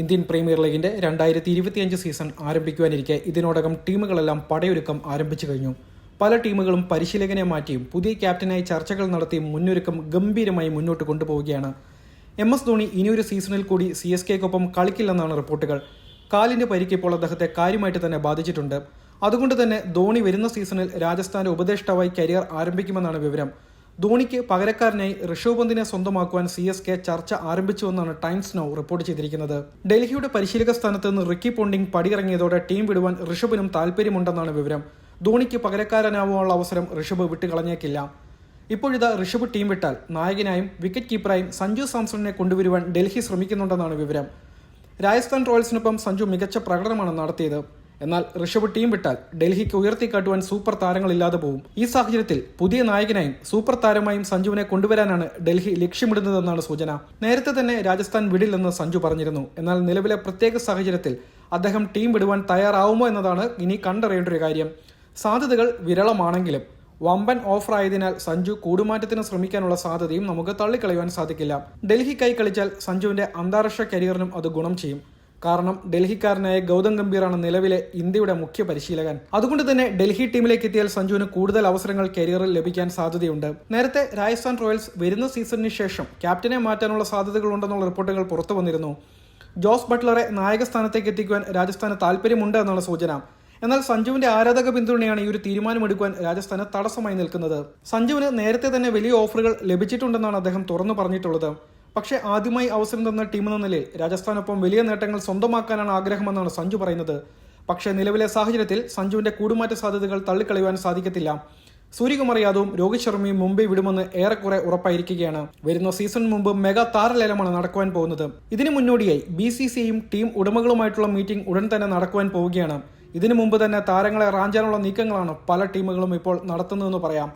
Indian premier ലീഗിന്റെ രണ്ടായിരത്തി ഇരുപത്തിയഞ്ച് സീസൺ ആരംഭിക്കുവാനിരിക്കെ ഇതിനോടകം ടീമുകളെല്ലാം പടയൊരുക്കം ആരംഭിച്ചു കഴിഞ്ഞു. പല ടീമുകളും പരിശീലകനെ മാറ്റിയും പുതിയ ക്യാപ്റ്റനായി ചർച്ചകൾ നടത്തിയും മുന്നൊരുക്കം ഗംഭീരമായി മുന്നോട്ട് കൊണ്ടുപോവുകയാണ്. എം എസ് ധോണി ഇനിയൊരു സീസണിൽ കൂടി സി എസ് കെക്കൊപ്പം കളിക്കില്ലെന്നാണ് റിപ്പോർട്ടുകൾ. കാലിന്റെ പരിക്കിപ്പോൾ അദ്ദേഹത്തെ കാര്യമായിട്ട് തന്നെ ബാധിച്ചിട്ടുണ്ട്. അതുകൊണ്ട് തന്നെ ധോണി വരുന്ന സീസണിൽ രാജസ്ഥാന്റെ ഉപദേഷ്ടാവായി കരിയർ ആരംഭിക്കുമെന്നാണ് വിവരം. ധോണിക്ക് പകരക്കാരനായി ഋഷഭ് പന്തിനെ സ്വന്തമാക്കുവാൻ സി എസ് കെ ചർച്ച ആരംഭിച്ചുവെന്നാണ് ടൈംസ് നൌ റിപ്പോർട്ട് ചെയ്തിരിക്കുന്നത്. ഡൽഹിയുടെ പരിശീലക സ്ഥാനത്ത് നിന്ന് റിക്കി പോണ്ടിംഗ് പടിയിറങ്ങിയതോടെ ടീം വിടുവാൻ ഋഷഭിനും താല്പര്യമുണ്ടെന്നാണ് വിവരം. ധോണിക്ക് പകരക്കാരനാവാനുള്ള അവസരം ഋഷഭ് വിട്ടുകളഞ്ഞേക്കില്ല. ഇപ്പോഴിതാ ഋഷഭ് ടീം വിട്ടാൽ നായകനായും വിക്കറ്റ് കീപ്പറായും സഞ്ജു സാംസണിനെ കൊണ്ടുവരുവാൻ ഡൽഹി ശ്രമിക്കുന്നുണ്ടെന്നാണ് വിവരം. രാജസ്ഥാൻ റോയൽസിനൊപ്പം സഞ്ജു മികച്ച പ്രകടനമാണ് നടത്തിയത്. എന്നാൽ ഋഷഭ് ടീം വിട്ടാൽ ഡൽഹിക്ക് ഉയർത്തിക്കാട്ടുവാൻ സൂപ്പർ താരങ്ങളില്ലാതെ പോകും ഈ സാഹചര്യത്തിൽ പുതിയ നായകനായും സൂപ്പർ താരമായും സഞ്ജുവിനെ കൊണ്ടുവരാനാണ് ഡൽഹി ലക്ഷ്യമിടുന്നതെന്നാണ് സൂചന. നേരത്തെ തന്നെ രാജസ്ഥാൻ വിടില്ലെന്ന് സഞ്ജു പറഞ്ഞിരുന്നു. എന്നാൽ നിലവിലെ പ്രത്യേക സാഹചര്യത്തിൽ അദ്ദേഹം ടീം വിടുവാൻ തയ്യാറാവുമോ എന്നതാണ് ഇനി കണ്ടറിയേണ്ട ഒരു കാര്യം. സാധ്യതകൾ വിരളമാണെങ്കിലും വമ്പൻ ഓഫർ ആയതിനാൽ സഞ്ജു കൂടുമാറ്റത്തിന് ശ്രമിക്കാനുള്ള സാധ്യതയും നമുക്ക് തള്ളിക്കളയുവാൻ സാധിക്കില്ല. ഡൽഹിക്കായി കളിച്ചാൽ സഞ്ജുവിന്റെ അന്താരാഷ്ട്ര കരിയറിനും അത് ഗുണം ചെയ്യും. കാരണം ഡൽഹിക്കാരനായ ഗൗതം ഗംഭീറാണ് നിലവിലെ ഇന്ത്യയുടെ മുഖ്യ പരിശീലകൻ. അതുകൊണ്ട് തന്നെ ഡൽഹി ടീമിലേക്ക് എത്തിയാൽ സഞ്ജുവിന് കൂടുതൽ അവസരങ്ങൾ കരിയറിൽ ലഭിക്കാൻ സാധ്യതയുണ്ട്. നേരത്തെ രാജസ്ഥാൻ റോയൽസ് വരുന്ന സീസണിന് ശേഷം ക്യാപ്റ്റനെ മാറ്റാനുള്ള സാധ്യതകളുണ്ടെന്നുള്ള റിപ്പോർട്ടുകൾ പുറത്തു വന്നിരുന്നു. ജോസ് ബട്ട്ലറെ നായക സ്ഥാനത്തേക്ക് എത്തിക്കുവാൻ രാജസ്ഥാന് താല്പര്യമുണ്ട് എന്നുള്ള സൂചന. എന്നാൽ സഞ്ജുവിന്റെ ആരാധക പിന്തുണയാണ് ഈ ഒരു തീരുമാനമെടുക്കുവാൻ രാജസ്ഥാന് തടസ്സമായി നിൽക്കുന്നത്. സഞ്ജുവിന് നേരത്തെ തന്നെ വലിയ ഓഫറുകൾ ലഭിച്ചിട്ടുണ്ടെന്നാണ് അദ്ദേഹം തുറന്നു പറഞ്ഞിട്ടുള്ളത്. പക്ഷേ ആദ്യമായി അവസരം തന്ന ടീം എന്ന നിലയിൽ രാജസ്ഥാനൊപ്പം വലിയ നേട്ടങ്ങൾ സ്വന്തമാക്കാനാണ് ആഗ്രഹമെന്നാണ് സഞ്ജു പറയുന്നത്. പക്ഷേ നിലവിലെ സാഹചര്യത്തിൽ സഞ്ജുവിന്റെ കൂടുമാറ്റ സാധ്യതകൾ തള്ളിക്കളയുവാൻ സാധിക്കത്തില്ല. സൂര്യകുമാർ യാദവും രോഹിത് ശർമ്മയും മുംബൈ വിടുമെന്ന് ഏറെക്കുറെ ഉറപ്പായിരിക്കുകയാണ്. വരുന്ന സീസൺ മുമ്പ് മെഗാ താരലേലമാണ് നടക്കുവാൻ പോകുന്നത്. ഇതിനു മുന്നോടിയായി ബി സി സിയും ടീം ഉടമകളുമായിട്ടുള്ള മീറ്റിംഗ് ഉടൻ തന്നെ നടക്കുവാൻ പോവുകയാണ്. ഇതിനു മുമ്പ് തന്നെ താരങ്ങളെ റാഞ്ചാനുള്ള നീക്കങ്ങളാണ് പല ടീമുകളും ഇപ്പോൾ നടത്തുന്നതെന്ന് പറയാം.